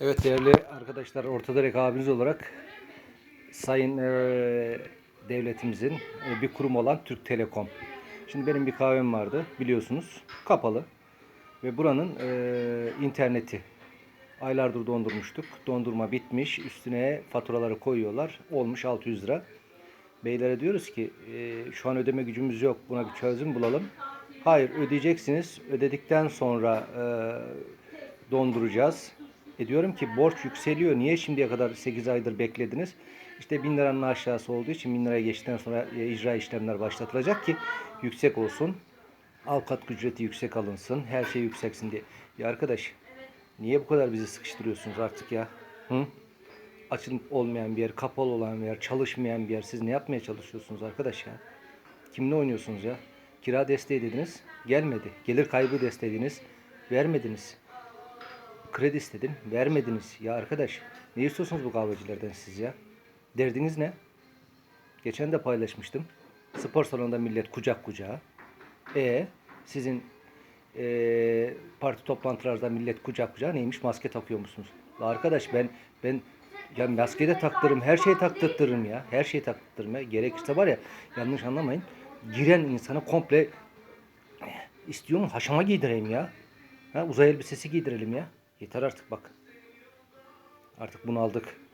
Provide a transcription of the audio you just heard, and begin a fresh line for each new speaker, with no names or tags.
Evet değerli arkadaşlar Ortadirek abiniz olarak sayın eee, devletimizin e, bir kurum olan Türk Telekom. Şimdi benim bir kahvem vardı biliyorsunuz kapalı ve buranın eee, interneti aylardır dondurmuştuk. Dondurma bitmiş üstüne faturaları koyuyorlar olmuş 600 lira. Beylere diyoruz ki eee, şu an ödeme gücümüz yok buna bir çözüm bulalım. Hayır ödeyeceksiniz ödedikten sonra eee donduracağız. E diyorum ki borç yükseliyor. Niye şimdiye kadar 8 aydır beklediniz? İşte 1000 liranın aşağısı olduğu için 1000 liraya geçtikten sonra e, icra işlemler başlatılacak ki yüksek olsun. Avukat ücreti yüksek alınsın. Her şey yükseksin diye. Ya arkadaş niye bu kadar bizi sıkıştırıyorsunuz artık ya? Hı? Açın olmayan bir yer, kapalı olan bir yer, çalışmayan bir yer. Siz ne yapmaya çalışıyorsunuz arkadaş ya? Kimle oynuyorsunuz ya? Kira desteği dediniz, gelmedi. Gelir kaybı desteği vermediniz. Kredi istedim, vermediniz. Ya arkadaş, ne istiyorsunuz bu kahvecilerden siz ya? Derdiniz ne? Geçen de paylaşmıştım. Spor salonunda millet kucak kucağa. E sizin e, parti toplantılarında millet kucak kucağa neymiş? Maske takıyor musunuz? La arkadaş ben ben ya maske de taktırırım, her şeyi taktırtırım ya. Her şeyi taktırırım ya. Gerekirse var ya yanlış anlamayın. Giren insana komple istiyor mu haşama giydireyim ya. Ha, uzay elbisesi giydirelim ya. Yeter artık bak. Artık bunu aldık.